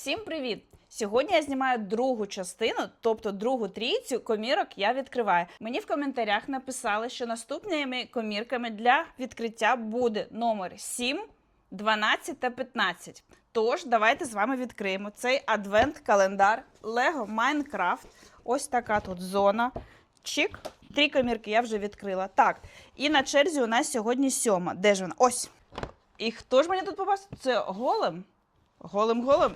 Всім привіт! Сьогодні я знімаю другу частину, тобто другу трійцю комірок я відкриваю. Мені в коментарях написали, що наступними комірками для відкриття буде номер 7, 12 та 15. Тож, давайте з вами відкриємо цей адвент-календар Lego Minecraft. Ось така тут зона. Чик. Три комірки я вже відкрила. Так, і на черзі у нас сьогодні сьома. Де ж вона? Ось. І хто ж мені тут попався? Це голем? Голем-голем.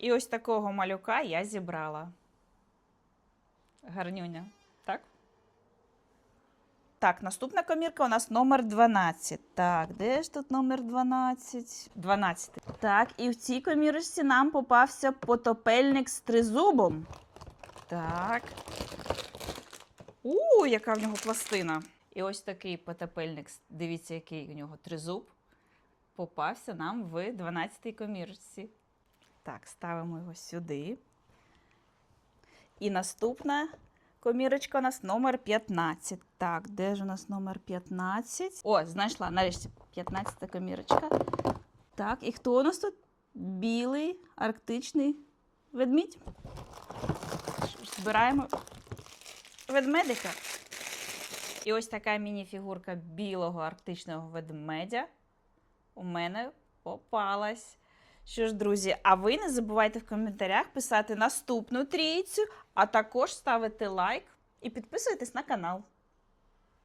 І ось такого малюка я зібрала. Гарнюня, так? Так, наступна комірка у нас номер 12. Так, де ж тут номер 12? 12. Так, і в цій комірочці нам попався потопельник з тризубом. Так. У, яка в нього пластина. І ось такий потопельник, дивіться, який у нього тризуб, попався нам в 12-й комірочці. Так, ставимо його сюди. І наступна комірочка у нас номер 15. Так, де ж у нас номер 15? О, знайшла, нарешті, 15 комірочка. Так, і хто у нас тут? Білий арктичний ведмідь. Збираємо ведмедика. І ось така міні-фігурка білого арктичного ведмедя у мене попалась. Що ж, друзі, а ви не забувайте в коментарях писати наступну трійцю, а також ставити лайк і підписуйтесь на канал.